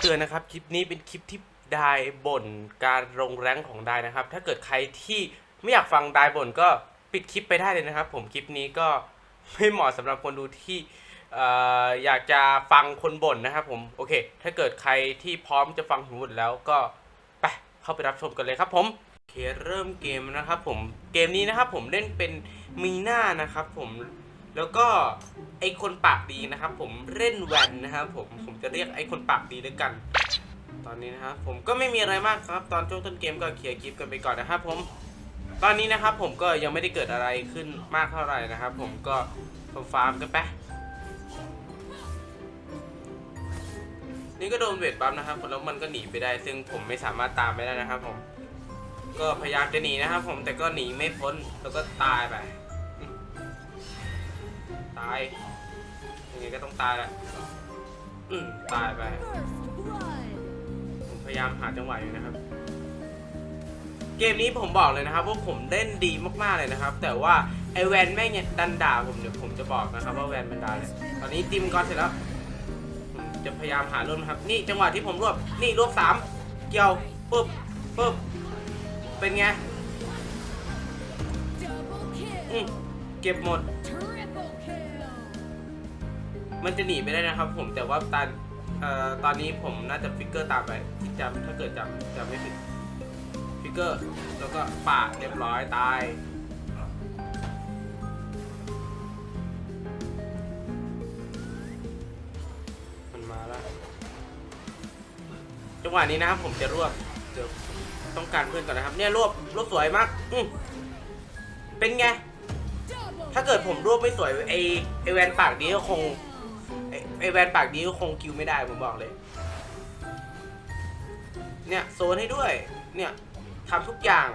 เตือนนะครับ คลิปนี้เป็นคลิปที่ไดายบ่นการลงแรงของไดายนะครับ ถ้าเกิดใครที่ไม่อยากฟังไดายบ่นก็ปิดคลิปไปได้เลยนะครับ ผมคลิปนี้ก็ไม่เหมาะสำหรับคนดูที่ออยากจะฟังคนบ่นนะครับ ผมโอเค ถ้าเกิดใครที่พร้อมจะฟังผมบ่นแล้วก็ไปเข้าไปรับชมกันเลยครับผมโอเคเริ่มเกมนะครับ ผมเกมนี้นะครับ ผมเล่นเป็นมีน่านะครับ ผม แล้วก็ไอคนปากดีนะครับ ผมเล่นแวนนะครับผมผมจะเรียกไอคนปากดีด้วยกัน ตอนนี้นะครับผมก็ไม่มีอะไรมากครับ ตอนช่วงต้นเกมก็เคลียร์คลิปกันไปก่อนนะครับผมตอนนี้นะครับผมก็ยังไม่ได้เกิดอะไรขึ้นมากเท่าไหร่นะครับผมก็ฟาร์มกันไปนี่ก็โดนเวทบัมนะครับแล้วมันก็หนีไปได้ ซึ่งผมไม่สามารถตามไปได้นะครับผม ก็พยายามจะหนีนะครับผมแต่ก็หนีไม่พ้นแล้วก็ตายไป ตาย ยังไงก็ต้องตายแหละตายไป ผมพยายามหาจังหวะอยู่นะครับ เกมนี้ผมบอกเลยนะครับว่าผมเล่นดีมากๆเลยนะครับ แต่ว่าไอแวนแม่งเนี่ยดันด่าผมเดี๋ยวผมจะบอกนะครับว่าแวนมันด่าเลยตอนนี้ติมก่อนเสร็จแล้วผมจะพยายามหาร่นครับ นี่จังหวะที่ผมรวบ นี่รวบสามเกี่ยวปุ๊บปุ๊บเป็นไงเก็บหมด มันจะหนีไม่ได้นะครับ ผมแต่ว่าตอนตอนนี้ผมน่าจะฟิกเกอร์ตามไปที่จำถ้าเกิดจำจำไม่ผิดฟิกเกอร์แล้วก็ปาเรียบร้อยตายมันมาแล้วจังหวะนี้นะครับผมจะรวบเดี๋ยวต้องการเพื่อนก่อนนะครับ เนี่ยรวบรวบสวยมากอืเป็นไง ถ้าเกิดผมรวบไม่สวยไอไอแวนปากนี้ก็คง ไอ้ไอแวนปากดีก็คงคิวไม่ได้ผมบอกเลย เนี่ยโซนให้ด้วย เนี่ยทำทุกอย่าง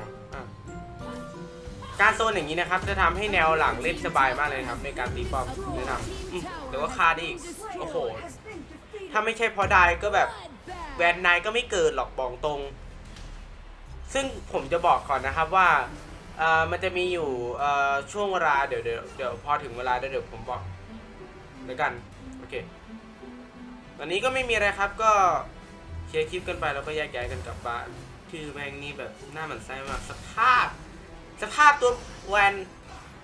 การโซนอย่างนี้นะครับ จะทำให้แนวหลังเล่นสบายมากเลยครับ ในการตีป้อมแนะนำแต่ว่าคาดอีก โอ้โห ถ้าไม่ใช่เพอได้ก็แบบแวนนายก็ไม่เกิดหรอกบอกตรง ซึ่งผมจะบอกก่อนนะครับว่ามันจะมีอยู่ช่วงเวลาเดี๋ยวเดี๋ยวเดี๋ยวพอถึงเวลาเดี๋ยวเดี๋ยวผมบอก แล้วกัน โอเค ตอนนี้ก็ไม่มีอะไรครับ ก็เคลียร์คลิปกันไปแล้วก็แยกย้ายกันกลับบ้าน คือแมงนี่แบบหน้าหมันไส้มาก สภาพ สภาพตัวแวน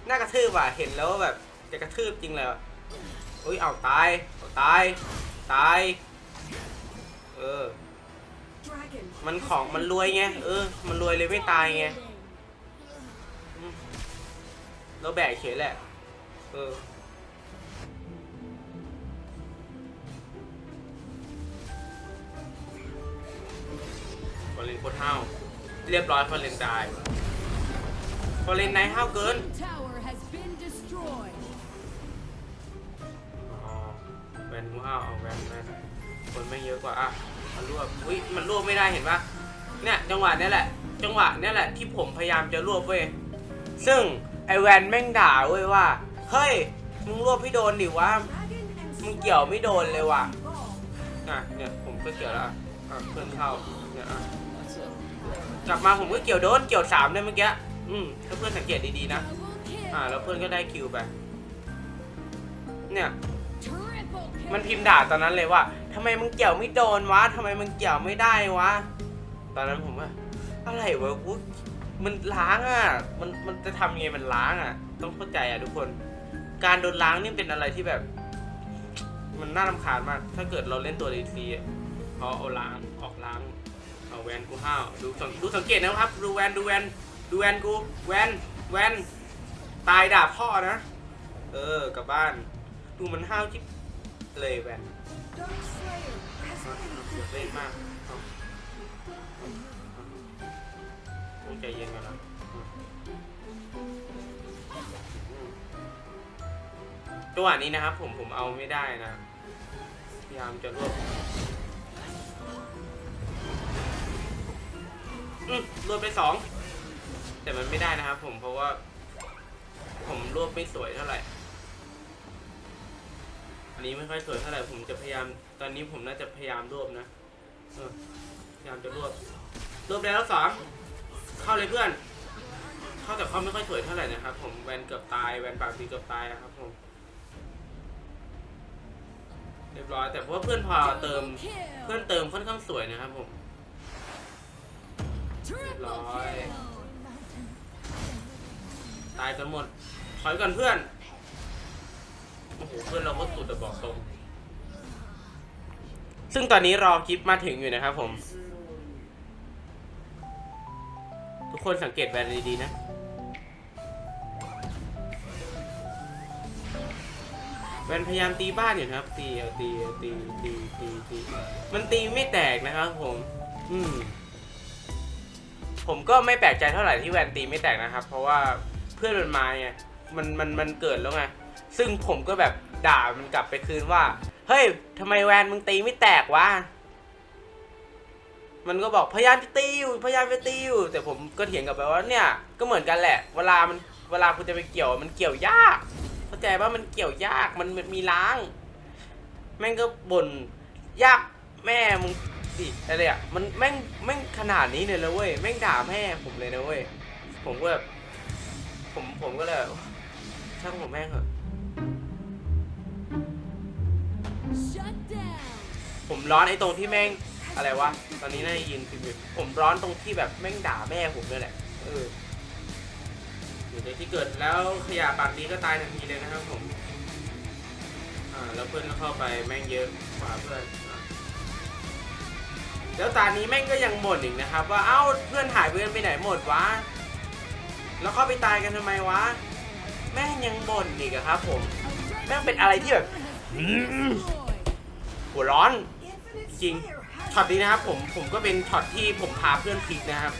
หน้ากระทืบอะ เห็นแล้วแบบจะกระทืบจริงเลยอุ้ย เอาตาย เอาตาย ตาย เออ มันของมันรวยไง เออ มันรวยเลยไม่ตายไงอืมแล้วแบกเฉยแหละ เออ อร์เรนโคตรห้าวเรียบร้อยฟอร์เรนตายฟอร์เรนไนท์ห้าวเกินแวนกูห้าวเอาแวนแวนคนไม่เยอะกว่าอะมันรวบอุ้ยมันรวบไม่ได้เห็นปะเนี่ยจังหวะเนี้ยแหละ จังหวะเนี้ยแหละที่ผมพยายามจะรวบเว้ยซึ่งไอแวนแม่งด่าเว้ยว่าเฮ้ยมึงรวบพี่โดนดิวะมึงเกี่ยวไม่โดนเลยว่ะอะเนี่ยผมก็เกี่ยวแล้วอะอะเพื่อนเข้าเนี่ยอะ กลับมาผมก็เกี่ยวโดนเกี่ยวสามได้เมื่อกี้อืมถ้าเพื่อนสังเกตดีๆนะ อ่า แล้วเพื่อนก็ได้คิวไป เนี่ย มันพิมพ์ด่าตอนนั้นเลยว่าทำไมมึงเกี่ยวไม่โดนวะทำไมมึงเกี่ยวไม่ได้วะ ตอนนั้นผมว่าอะไรวะกูมันล้างอะ มันมันจะทำยังไงมันล้างอะ ต้องเข้าใจอะทุกคน การโดนล้างนี่เป็นอะไรที่แบบ มันน่ารำคาญมาก ถ้าเกิดเราเล่นตัวดีซีอะเขาเอาล้างออกล้าง เอาแวนกูห้าวดูสังดูสังเกตนะครับ ดูแวนดูแวนดูแวนกูแวนแวนตายด่าพ่อนะ เออกลับบ้าน ดูมันห้าวจิ๊บเลยแวนเอาเอาเสียเล่นมากต้องใจเย็นกันนะจังหวะนี้นะครับผมผมเอาไม่ได้นะพยายามจะรวบ วบไปสองแต่มันไม่ได้นะครับผมเพราะว่า ผมรวบไม่สวยเท่าไหร่ อันนี้ไม่ค่อยสวยเท่าไหร่ผมจะพยายาม ตอนนี้ผมน่าจะพยายามรวบนะพยายามจะรวบรวบได้แล้วสองเข้าเลยเพื่อน เข้าแต่เข้าไม่ค่อยสวยเท่าไหร่นะครับ ผมแวนเกือบตายแวนปากดีเกือบตายนะครับผมเรียบร้อยแต่เพราะว่าเพื่อนพอเติมเพื่อนเติมค่อนข้างสวยนะครับผม Triple Rồi. kill. ตายกันหมด ถอยก่อนเพื่อน โอ้โห เพื่อนเราก็สุดแต่บอกตรง ซึ่งตอนนี้รอกิฟมาถึงอยู่นะครับผม ทุกคนสังเกตแวนดีๆนะแวนพยายามตีบ้านอยู่นะครับ ตีเอาตีเอาตีตีตีตีมันตีไม่แตกนะครับผม อืม ผมก็ไม่แปลกใจเท่าไหร่ที่แวนตีไม่แตกนะครับ เพราะว่าเพื่อนมันมาไงมันมันมันเกิดแล้วไงซึ่งผมก็แบบด่ามันกลับไปคืนว่า เฮ้ยทำไมแวนมึงตีไม่แตกวะมันก็บอกพยายามจะตีอยู่พยายามจะตีอยู่แต่ผมก็เถียงกลับไปว่าเนี่ยก็เหมือนกันแหละ เวลามันเวลาคุณจะไปเกี่ยวมันเกี่ยวยากเข้าใจว่ามันเกี่ยวยากมันมันมีล้าง แม่งก็บ่นยากแม่มึง ดิอะไรอะมันแม่งแม่งขนาดนี้เลยนะเว้ยแม่งด่าแม่ผมเลยนะเว้ยผมก็แบบผมผมก็เลยแบบช่างผมแม่งเหอะ Shut down. ผมร้อนไอ้ตรงที่แม่งอะไรวะตอนนี้น่าจะยินพิมพ์อยู่ผมร้อนตรงที่แบบแม่งด่าแม่ผมด้วยแหละเอออยู่ในที่เกิดแล้วขยะปากดีก็ตายทันทีเลยนะครับผมอ่าแล้วเพื่อนก็เข้าไปแม่งเยอะกว่าเพื่อนอะ แล้วตานี้แม่งก็ยังบ่นอีกนะครับ ว่าเอ้าเพื่อนหายเพื่อนไปไหนหมดวะ แล้วเข้าไปตายกันทำไมวะ แม่งยังบ่นอีกอะครับ ผม แม่งเป็นอะไรที่แบบหัวร้อนจริงช็อตนี้นะครับผมผมก็เป็นช็อตที่ผมพาเพื่อนพลิกนะครับ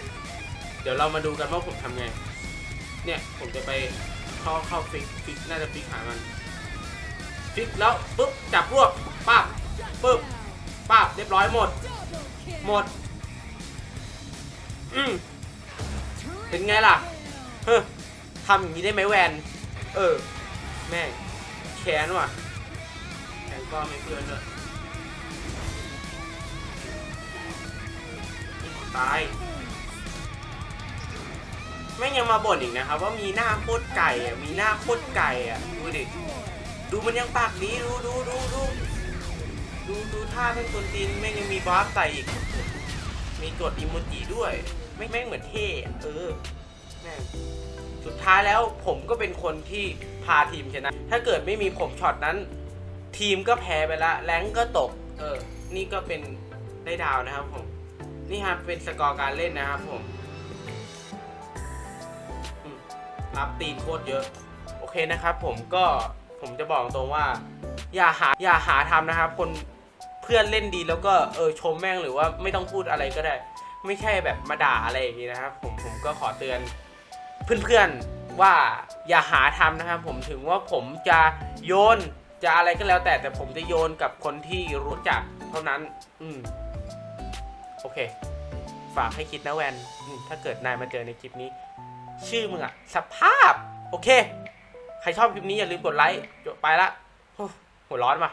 เดี๋ยวเรามาดูกันว่าผมทำไง เนี่ยผมจะไปเข้าเข้าฟิกฟิกน่าจะฟิกหามันฟิกแล้วปุ๊บจับรวบปั๊บปุ๊บปั๊บเรียบร้อยหมด หมด อืมเป็นไงล่ะ เฮ้อทำอย่างนี้ได้ไหมแวน เออ แม่แค้นว่ะแค้นก็ไม่เพื่อนด้วยตายแม่งยังมาบ่นอีกนะครับ ว่ามีหน้าโคตรไก่อะมีหน้าโคตรไก่อะดูดิดูมันยังปากดีดูดูดูดู ดูดูท่าเป็นคนตีนแม่งยังมีบอสใส่อีก มีกดอิโมจิด้วยไม่แม่งเหมือนเท่เออแม่งสุดท้ายแล้วผมก็เป็นคนที่พาทีมชนะ ถ้าเกิดไม่มีผมช็อตนั้น ทีมก็แพ้ไปละแรงก็ตก เออ นี่ก็เป็นได้ดาวนะครับผม นี่ครับเป็นสกอร์การเล่นนะครับผมรับตีนโคตรเยอะ โอเคนะครับผมก็ผมจะบอกตรงว่า อย่าหาอย่าหาทำนะครับ คน พื่อนเล่นดีแล้วก็เออชมแม่งหรือว่าไม่ต้องพูดอะไรก็ได้ ไม่ใช่แบบมาด่าอะไรอย่างนี้นะครับผมผมก็ขอเตือนเพื่อนๆว่าอย่าหาทำนะครับผมถึงว่าผมจะโยนจะอะไรก็แล้วแต่แต่ผมจะโยนกับคนที่รู้จักเท่านั้น อืมโอเค ฝากให้คิดนะแวนถ้าเกิดนายมาเจอในคลิปนี้ ชื่อมึงอะสภาพ โอเค ใครชอบคลิปนี้อย่าลืมกดไลค์จบไปละหัวร้อนมา